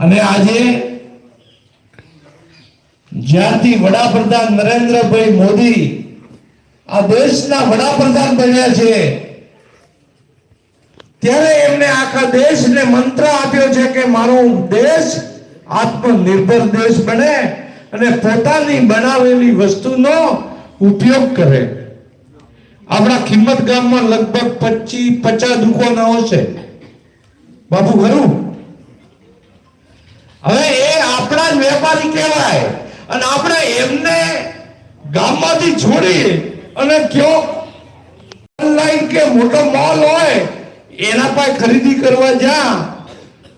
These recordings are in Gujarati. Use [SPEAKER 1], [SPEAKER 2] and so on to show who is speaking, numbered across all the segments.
[SPEAKER 1] અને આજે જ્યારથી વડાપ્રધાન નરેન્દ્રભાઈ મોદી આ દેશના વડાપ્રધાન બન્યા છે, ત્યારે એમને આખા દેશને મંત્ર આપ્યો છે કે મારો દેશ આત્મનિર્ભર દેશ બને અને પોતાની બનાવેલી વસ્તુનો ઉપયોગ કરે. આપણા કિંમત ગામમાં લગભગ પચીસ પચાસ દુકાનો છે. બાપુ ખરું હવે એ જ વેપારી કહેવાય. અને આપણે એમને ગામમાંથી છોડી અને કયો ઓનલાઈન કે મોટો મોલ હોય, એના પાસે ખરીદી કરવા જા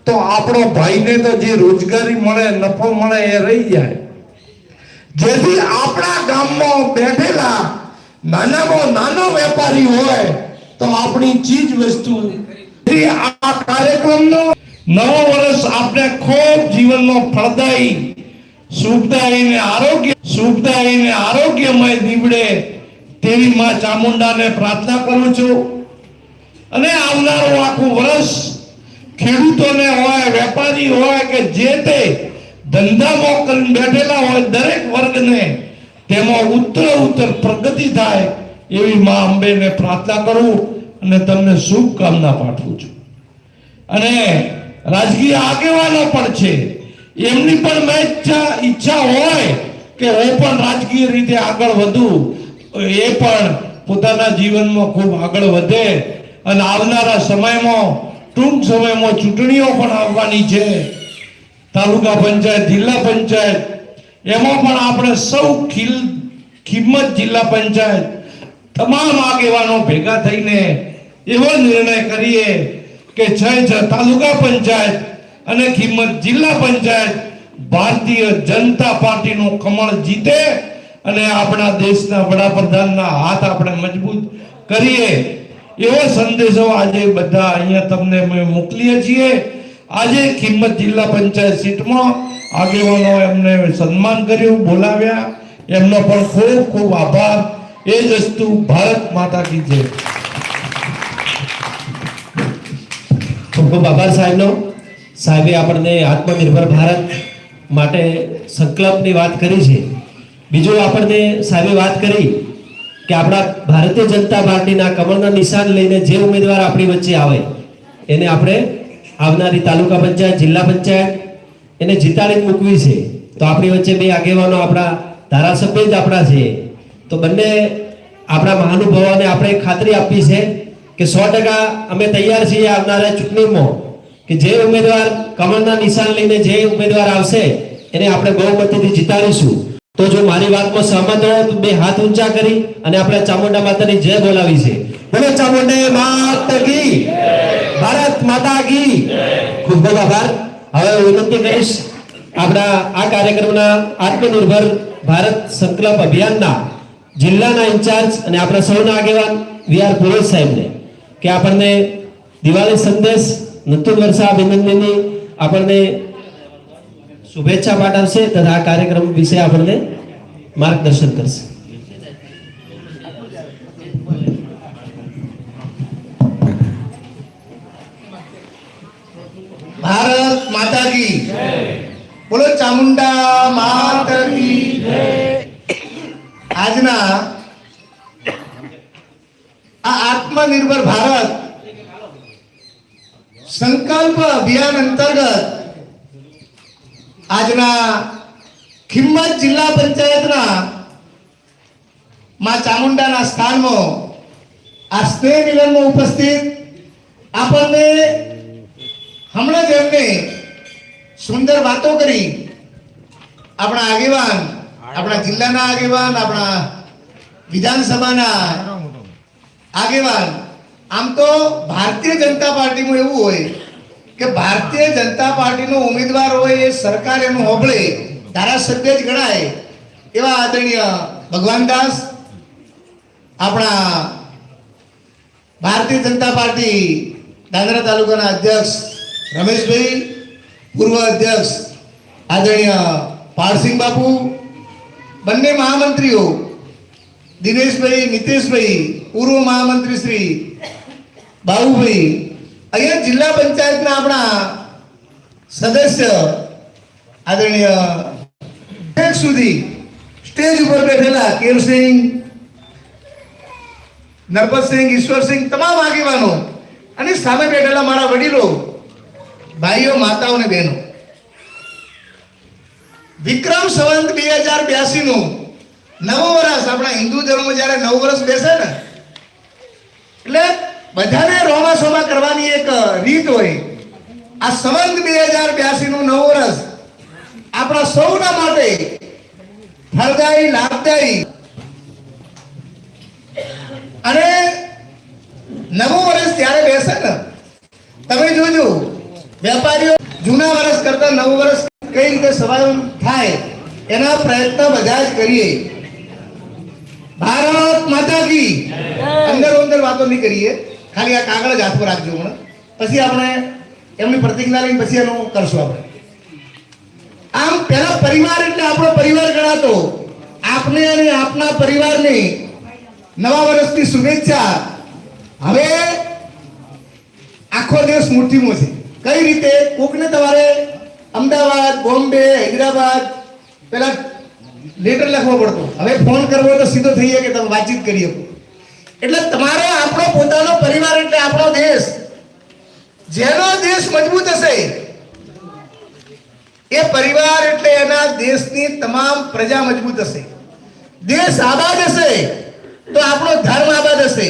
[SPEAKER 1] તો આપણો ભાઈને તો જે રોજગારી મળે, નફો મળે, એ રહી જાય. જેથી આપણા ગામમાં બેઠેલા નાનામાં નાનો વેપારી હોય, તો આપણી ચીજ વસ્તુ. આ કાર્યક્રમનો નવો વર્ષ આપણે ખૂબ જીવનનો ફળદાયી, સુખદાયી ને આરોગ્ય સુખદાયી ને આરોગ્યમય નીવડે તેવી માં ચામુંડાને પ્રાર્થના કરું છું. અને આવનારું આખું વર્ષ ખેડૂતોને હોય, વેપારી હોય કે જે તે ધંધામાં કરી બેઠેલા હોય, દરેક વર્ગને તેમાં ઉત્તર ઉત્તર પ્રગતિ થાય એવી માં અંબેને પ્રાર્થના કરું અને તમને શુભકામના પાઠવું છું. અને રાજકીય આગેવાનો પણ છે. એમની પણ મેં ઈચ્છા હોય કે હું પણ રાજકીય રીતે આગળ વધું. એ પણ પોતાના જીવનમાં ખૂબ આગળ વધે અને આવનારા સમયમાં, ટૂંક સમયમાં ચૂંટણીઓ પણ આવવાની છે. તાલુકા પંચાયત, જિલ્લા પંચાયત, એમાં પણ આપણે સૌ ખીલ કિંમત જિલ્લા પંચાયત, તમામ આગેવાનો ભેગા થઈને એવો નિર્ણય કરીએ કે છ તાલુકા પંચાયત અને કિંમત જિલ્લા પંચાયત ભારતીય જનતા પાર્ટીનું કમળ જીતે અને આપણા દેશના વડાપ્રધાનના હાથ આપણે મજબૂત કરીએ એવો સંદેશો આજે બધા અહીંયા તમને મોકલીએ છીએ. આજે કિંમત જિલ્લા પંચાયત સીટમાં આગેવાનો એમને સન્માન કર્યું, બોલાવ્યા. એમનો પણ ખૂબ ખૂબ આભાર. એ જ વસ્તુ ભારત માતા કી જય.
[SPEAKER 2] ખૂબ આભાર સાહેબનો. સાહેબે આપણને આત્મનિર્ભર ભારત માટે સંકલ્પની વાત કરી છે. બીજું આપણને સાહેબે વાત કરી કે આપણા ભારતીય જનતા પાર્ટીના કમળના નિશાન લઈને જે ઉમેદવાર આપણી વચ્ચે આવે, એને આપણે આવનારી તાલુકા પંચાયત, જિલ્લા પંચાયત એને જીતાડી મૂકવી છે. તો આપણી વચ્ચે બે આગેવાનો આપણા ધારાસભ્ય જ આપણા છે. તો બંને આપણા મહાનુભાવોને આપણે ખાતરી આપી છે કે સો ટકા અમે તૈયાર છીએ આવનારા ચૂંટણીમાં કે જે ઉમેદવાર કમળના નિશાન લઈને જે ઉમેદવાર આવશે, એને આપણે બહુમતીથી જીતાડીશું. તો જો મારી વાતમાં સહમત હોય, તો બે હાથ ઊંચા કરી અને આપણે ચામુંડા માતાની જય બોલાવી છે. બોલો ચામુંડે માતા કી. ભારત માતા કી. ખૂબ ખૂબ આભાર. હવે વિનંતી કરીશ આપણા આ કાર્યક્રમના આત્મનિર્ભર ભારત સંકલ્પ અભિયાનના જિલ્લાના ઇન્ચાર્જ અને આપણા સૌના આગેવાન વી આર પુરોહિત સાહેબને. કે આપણને દિવાળી સંદેશ, નતુન વર્ષા અભિનંદનની આપણને શુભેચ્છા પાઠવશે તથા આ કાર્યક્રમ વિશે આપણને માર્ગદર્શન કરશે.
[SPEAKER 3] ભારત માતા કી બોલો ચામુંડા માતા કી આજના આ આત્મનિર્ભર ભારત. સંકલ્પ અભિયાન અંતર્ગત આજના ખિંમત જિલ્લા પંચાયતના માં ચામુંડાના સ્થાનમાં આ સ્નેહ મિલનમાં ઉપસ્થિત આપણને હમણાં જ એમને સુંદર વાતો કરી. આપણા આગેવાન, આપણા જિલ્લાના આગેવાન, આપણા વિધાનસભાના આગેવાન, આમ તો ભારતીય જનતા પાર્ટીમાં એવું હોય કે ભારતીય જનતા પાર્ટીનો ઉમેદવાર હોય એ સરકાર એનું હોબળે ધારાસભ્ય જ ગણાય, એવા આદરણીય ભગવાનદાસ આપણા ભારતીય જનતા પાર્ટી દાદરા તાલુકાના અધ્યક્ષ રમેશભાઈ, પૂર્વ અધ્યક્ષ આદરણીય પારસિંહ બાપુ, બંને મહામંત્રીઓ દિનેશભાઈ, નીતિશભાઈ, પૂર્વ મહામંત્રી શ્રી બાબુભાઈ અહીંયા જિલ્લા પંચાયતના આપણા સદસ્ય આદરણીય સુધી સ્ટેજ ઉપર બેઠેલા કેરસિંહ, નરપતસિંહ, ઈશ્વરસિંહ, તમામ આગેવાનો અને સામે બેઠેલા મારા વડીલો, ભાઈઓ, માતાઓ અને બહેનો. વિક્રમ સંવંત બે હજાર બ્યાસી નું નવું વર્ષ આપણા હિન્દુ ધર્મ જ્યારે નવ વર્ષ બેસે ને, એટલે બધાને રોમાસોમા કરવાની એક રીત હોય. આ સંવંત બે હજાર બ્યાસી નું નવ વર્ષ આપણા સૌના માટે ફળદાયી, લાભદાયી. અને નવું વર્ષ ત્યારે બેસે ને. તમે જોજો, વેપારીઓ જૂના વર્ષ કરતા નવું વર્ષ કઈ રીતે સવાલ થાય એના પ્રયત્ન બધા જ કરીએ. ભારત માતા કી. અંદર અંદર વાતો નહીં કરીએ. ખાલી આ કાગળ જ હાથ પર રાખજો હમણાં. પછી આપણે એમની પ્રતિજ્ઞા લઈને પછી એનું કરશું આપણે. આમ પહેલા પરિવાર એટલે આપણો પરિવાર ગણાતો. આપને અને આપના પરિવારને નવા વર્ષની શુભેચ્છા. હવે આખો દેશ મુઠ્ઠીમાં છે. કઈ રીતે? કોકને તમારે અમદાવાદ બોમ્બે હૈદરાબાદ પેલા લેટર લખવો પડતો. હવે ફોન કરવો તો સીધો થઈ કે તમે વાતચીત કરી શકો. એટલે તમારો આપણો પોતાનો પરિવાર એટલે આપણો દેશ. જેનો દેશ મજબૂત હશે, એ પરિવાર એટલે એના દેશની તમામ પ્રજા મજબૂત હશે. દેશ આબાદ હશે, તો આપણો ધર્મ આબાદ હશે.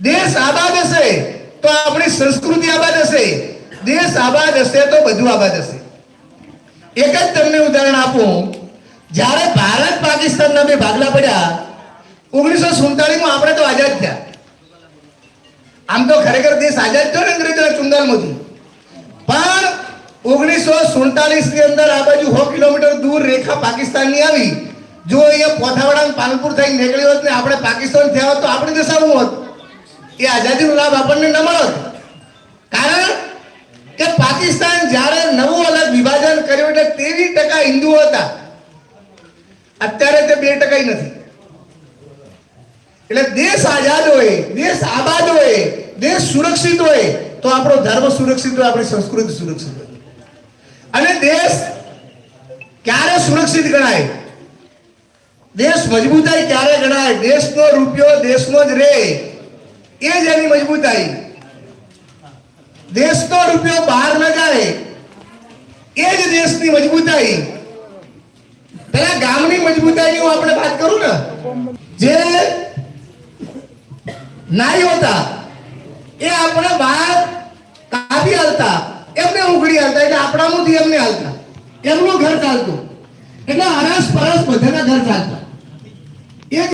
[SPEAKER 3] દેશ આબાદ હશે, તો આપણી સંસ્કૃતિ આબાદ હશે. દેશ આબાદ હશે, તો બધું આબાદ હશે. એક જ તમને ઉદાહરણ આપું જ્યારે ભારત પાકિસ્તાનના બે ભાગલા પડ્યા, ઓગણીસો સુડતાલીસમાં આપણે તો આઝાદ થયા. આમ તો ખરેખર દેશ આઝાદ થયો ને અંગ્રેજોના ચુંગાલમાંથી. પણ ઓગણીસો સુડતાલીસની અંદર આ બાજુ સો કિલોમીટર દૂર રેખા પાકિસ્તાનની આવી. જો અહીંયા પોથાવાડા પાલનપુર થઈ નીકળ્યો હોત ને, આપણે પાકિસ્તાન થયા હોત તો આપણે આવું હોત. એ આઝાદીનો લાભ આપણને ન મળત. કારણ કે પાકિસ્તાન જ્યારે નવું અલગ વિભાજન કર્યું એટલે તેવી ટકા હિન્દુઓ હતા. અત્યારે તે બે ટકા નથી. એટલે દેશ આઝાદ હોય, દેશ આબાદ હોય, દેશ સુરક્ષિત હોય, તો આપણો ધર્મ સુરક્ષિત હોય, આપણી સંસ્કૃતિ સુરક્ષિત હોય. અને દેશ ક્યારે સુરક્ષિત ગણાય? દેશ મજબૂતાઈ ક્યારે ગણાય? દેશનો રૂપિયો દેશનો જ રહે એ જ એની મજબૂતાઈ. દેશનો રૂપિયો બહાર ન જાય. એ જ દેશની મજબૂતાઈ. પેલા ગામની મજબૂતાઈની હું આપણે વાત કરું ને, જે નારી હતા, એ આપણે બહાર કાપી હાલતા, એમને ઉઘડી હાલતા, એટલે આપણામાંથી એમને હાલતા, એમનું ઘર ચાલતું, એટલે અરસ પરસ બધાના ઘર ચાલતા.